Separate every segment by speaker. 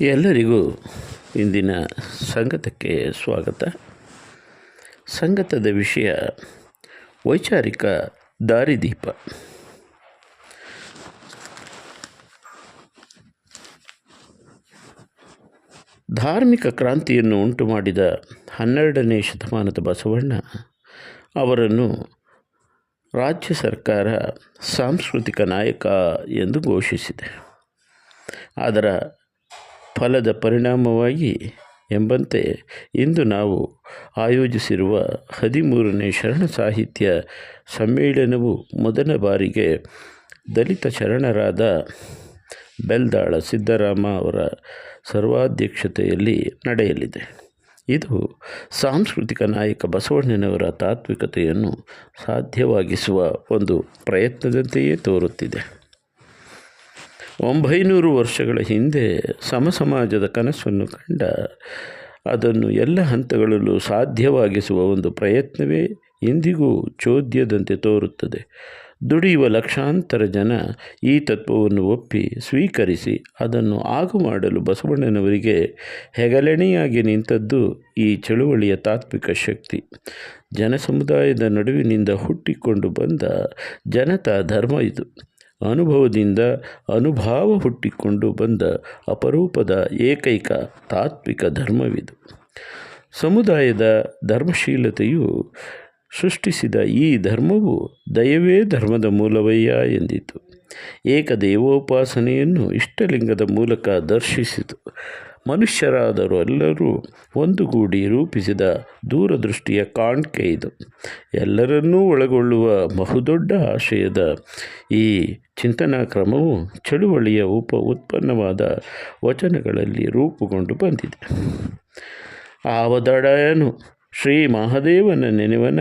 Speaker 1: ಎಲ್ಲರಿಗೂ ಇಂದಿನ ಸಂಗತಕ್ಕೆ ಸ್ವಾಗತ. ಸಂಗತದ ವಿಷಯ ವೈಚಾರಿಕ ದಾರಿದೀಪ. ಧಾರ್ಮಿಕ ಕ್ರಾಂತಿಯನ್ನು ಉಂಟು ಮಾಡಿದ ಹನ್ನೆರಡನೇ ಶತಮಾನದ ಬಸವಣ್ಣ ಅವರನ್ನು ರಾಜ್ಯ ಸರ್ಕಾರ ಸಾಂಸ್ಕೃತಿಕ ನಾಯಕ ಎಂದು ಘೋಷಿಸಿದೆ. ಅದರ ಫಲದ ಪರಿಣಾಮವಾಗಿ ಎಂಬಂತೆ ಇಂದು ನಾವು ಆಯೋಜಿಸಿರುವ ಹದಿಮೂರನೇ ಶರಣ ಸಾಹಿತ್ಯ ಸಮ್ಮೇಳನವು ಮೊದಲ ಬಾರಿಗೆ ದಲಿತ ಶರಣರಾದ ಬೆಲ್ದಾಳ ಸಿದ್ದರಾಮ ಅವರ ಸರ್ವಾಧ್ಯಕ್ಷತೆಯಲ್ಲಿ ನಡೆಯಲಿದೆ. ಇದು ಸಾಂಸ್ಕೃತಿಕ ನಾಯಕ ಬಸವಣ್ಣನವರ ತಾತ್ವಿಕತೆಯನ್ನು ಸಾಧ್ಯವಾಗಿಸುವ ಒಂದು ಪ್ರಯತ್ನದಂತೆಯೇ ತೋರುತ್ತಿದೆ. ಒಂಬೈನೂರು ವರ್ಷಗಳ ಹಿಂದೆ ಸಮಸಮಾಜದ ಕನಸನ್ನು ಕಂಡ ಅದನ್ನು ಎಲ್ಲ ಹಂತಗಳಲ್ಲೂ ಸಾಧ್ಯವಾಗಿಸುವ ಒಂದು ಪ್ರಯತ್ನವೇ ಇಂದಿಗೂ ಚೋದ್ಯದಂತೆ ತೋರುತ್ತದೆ. ದುಡಿಯುವ ಲಕ್ಷಾಂತರ ಜನ ಈ ತತ್ವವನ್ನು ಒಪ್ಪಿ ಸ್ವೀಕರಿಸಿ ಅದನ್ನು ಆಗು ಮಾಡಲು ಬಸವಣ್ಣನವರಿಗೆ ಹೆಗಲೆಣೆಯಾಗಿ ನಿಂತದ್ದು ಈ ಚಳುವಳಿಯ ತಾತ್ವಿಕ ಶಕ್ತಿ. ಜನಸಮುದಾಯದ ನಡುವಿನಿಂದ ಹುಟ್ಟಿಕೊಂಡು ಬಂದ ಜನತಾ ಧರ್ಮ ಇದು. ಅನುಭವದಿಂದ ಅನುಭಾವ ಹುಟ್ಟಿಕೊಂಡು ಬಂದ ಅಪರೂಪದ ಏಕೈಕ ತಾತ್ವಿಕ ಧರ್ಮವಿದು. ಸಮುದಾಯದ ಧರ್ಮಶೀಲತೆಯು ಸೃಷ್ಟಿಸಿದ ಈ ಧರ್ಮವು ದಯವೇ ಧರ್ಮದ ಮೂಲವಯ್ಯ ಎಂದಿತು. ಏಕದೇವೋಪಾಸನೆಯನ್ನು ಇಷ್ಟಲಿಂಗದ ಮೂಲಕ ದರ್ಶಿಸಿತು. ಮನುಷ್ಯರಾದರೂ ಎಲ್ಲರೂ ಒಂದುಗೂಡಿ ರೂಪಿಸಿದ ದೂರದೃಷ್ಟಿಯ ಕಾಣ್ಕೆ ಇದು. ಎಲ್ಲರನ್ನೂ ಒಳಗೊಳ್ಳುವ ಬಹುದೊಡ್ಡ ಆಶಯದ ಈ ಚಿಂತನಾ ಕ್ರಮವು ಚಳುವಳಿಯ ಉಪ ಉತ್ಪನ್ನವಾದ ವಚನಗಳಲ್ಲಿ ರೂಪುಗೊಂಡು ಬಂದಿದೆ. ಆವದಡಯನು, ಶ್ರೀ ಮಹಾದೇವನ ನೆನೆವನ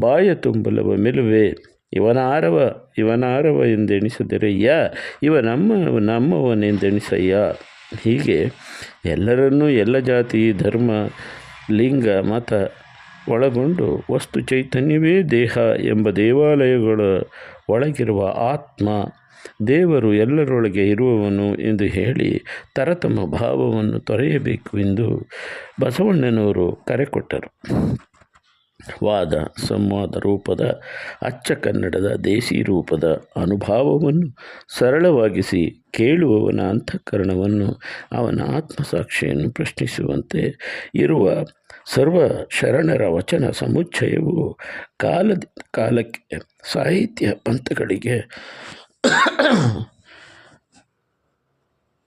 Speaker 1: ಬಾಯ ತುಂಬಲವ ಮೆಲುವೆ, ಇವನಾರವ ಇವನಾರವ ಎಂದೆಣಿಸಿದರಯ್ಯ ಇವ ನಮ್ಮ, ನಮ್ಮವನೆಂದೆಣಿಸಯ್ಯ? ಹೀಗೆ ಎಲ್ಲರನ್ನೂ ಎಲ್ಲ ಜಾತಿ, ಧರ್ಮ, ಲಿಂಗ, ಮತ ಒಳಗೊಂಡು ವಸ್ತು ಚೈತನ್ಯವೇ ದೇಹ ಎಂಬ ದೇವಾಲಯಗಳ ಒಳಗಿರುವ ಆತ್ಮ ದೇವರು ಎಲ್ಲರೊಳಗೆ ಇರುವವನು ಎಂದು ಹೇಳಿ ತರತಮ ಭಾವವನ್ನು ತೊರೆಯಬೇಕು ಎಂದು ಬಸವಣ್ಣನವರು ಕರೆ ಕೊಟ್ಟರು ವಾದ ಸಂವಾದ ರೂಪದ ಅಚ್ಚ ಕನ್ನಡದ ದೇಸಿ ರೂಪದ ಅನುಭಾವವನ್ನು ಸರಳವಾಗಿಸಿ ಕೇಳುವವನ ಅಂತಃಕರಣವನ್ನು ಅವನ ಆತ್ಮಸಾಕ್ಷಿಯನ್ನು ಪ್ರಶ್ನಿಸುವಂತೆ ಇರುವ ಸರ್ವ ಶರಣರ ವಚನ ಸಮುಚ್ಚಯವು ಕಾಲದ ಕಾಲಕ್ಕೆ ಸಾಹಿತ್ಯ ಪಂಥಗಳಿಗೆ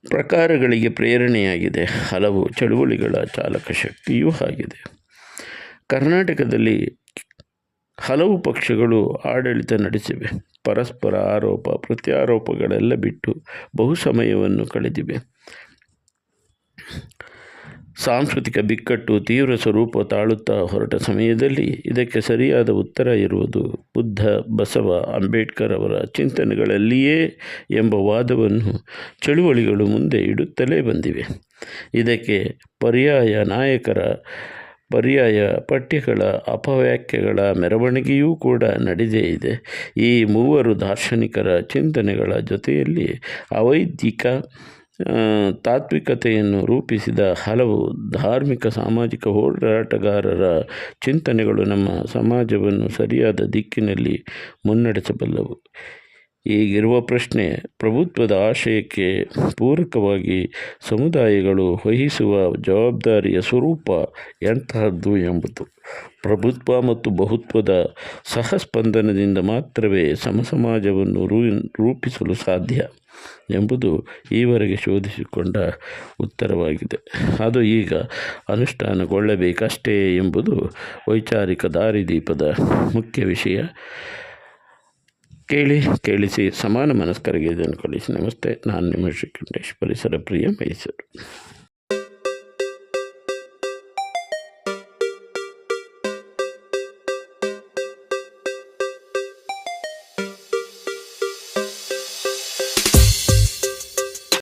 Speaker 1: ಪ್ರಕಾರಗಳಿಗೆ ಪ್ರೇರಣೆಯಾಗಿದೆ. ಹಲವು ಚಳುವಳಿಗಳ ಚಾಲಕ ಶಕ್ತಿಯೂ ಆಗಿದೆ. ಕರ್ನಾಟಕದಲ್ಲಿ ಹಲವು ಪಕ್ಷಗಳು ಆಡಳಿತ ನಡೆಸಿವೆ. ಪರಸ್ಪರ ಆರೋಪ, ಪ್ರತ್ಯಾರೋಪಗಳೆಲ್ಲ ಬಿಟ್ಟು ಬಹು ಸಮಯವನ್ನು ಕಳೆದಿವೆ. ಸಾಂಸ್ಕೃತಿಕ ಬಿಕ್ಕಟ್ಟು ತೀವ್ರ ಸ್ವರೂಪ ತಾಳುತ್ತಾ ಹೊರಟ ಸಮಯದಲ್ಲಿ ಇದಕ್ಕೆ ಸರಿಯಾದ ಉತ್ತರ ಇರುವುದು ಬುದ್ಧ ಬಸವ ಅಂಬೇಡ್ಕರ್ ಅವರ ಚಿಂತನೆಗಳಲ್ಲಿಯೇ ಎಂಬ ವಾದವನ್ನು ಚಳುವಳಿಗಳು ಮುಂದೆ ಇಡುತ್ತಲೇ ಬಂದಿವೆ. ಇದಕ್ಕೆ ಪರ್ಯಾಯ ನಾಯಕರ ಪರ್ಯಾಯ ಪಠ್ಯಗಳ ಅಪವ್ಯಾಖ್ಯಗಳ ಮೆರವಣಿಗೆಯೂ ಕೂಡ ನಡೆದೇ ಇದೆ. ಈ ಮೂವರು ದಾರ್ಶನಿಕರ ಚಿಂತನೆಗಳ ಜೊತೆಯಲ್ಲಿ ಅವೈದಿಕ ತಾತ್ವಿಕತೆಯನ್ನು ರೂಪಿಸಿದ ಹಲವು ಧಾರ್ಮಿಕ, ಸಾಮಾಜಿಕ ಹೋರಾಟಗಾರರ ಚಿಂತನೆಗಳು ನಮ್ಮ ಸಮಾಜವನ್ನು ಸರಿಯಾದ ದಿಕ್ಕಿನಲ್ಲಿ ಮುನ್ನಡೆಸಬಲ್ಲವು. ಈಗಿರುವ ಪ್ರಶ್ನೆ, ಪ್ರಭುತ್ವದ ಆಶಯಕ್ಕೆ ಪೂರಕವಾಗಿ ಸಮುದಾಯಗಳು ವಹಿಸುವ ಜವಾಬ್ದಾರಿಯ ಸ್ವರೂಪ ಎಂತಹದ್ದು ಎಂಬುದು. ಪ್ರಭುತ್ವ ಮತ್ತು ಬಹುತ್ವದ ಸಹಸ್ಪಂದನದಿಂದ ಮಾತ್ರವೇ ಸಮಸಮಾಜವನ್ನು ರೂ ರೂಪಿಸಲು ಸಾಧ್ಯ ಎಂಬುದು ಈವರೆಗೆ ಶೋಧಿಸಿಕೊಂಡ ಉತ್ತರವಾಗಿದೆ. ಅದು ಈಗ ಅನುಷ್ಠಾನಗೊಳ್ಳಬೇಕಷ್ಟೇ ಎಂಬುದು ವೈಚಾರಿಕ ದಾರಿದೀಪದ ಮುಖ್ಯ ವಿಷಯ. ಕೇಳಿ ಕೇಳಿಸಿ ಸಮಾನ ಮನಸ್ಕರಿಗೆ ಇದನ್ನು ಕಳಿಸಿ. ನಮಸ್ತೆ. ನಾನು ನಿಮ್ಮ ಶ್ರೀಕಂಠೇಶ್ ಪರಿಸರ ಪ್ರಿಯ ಮೈಸೂರು.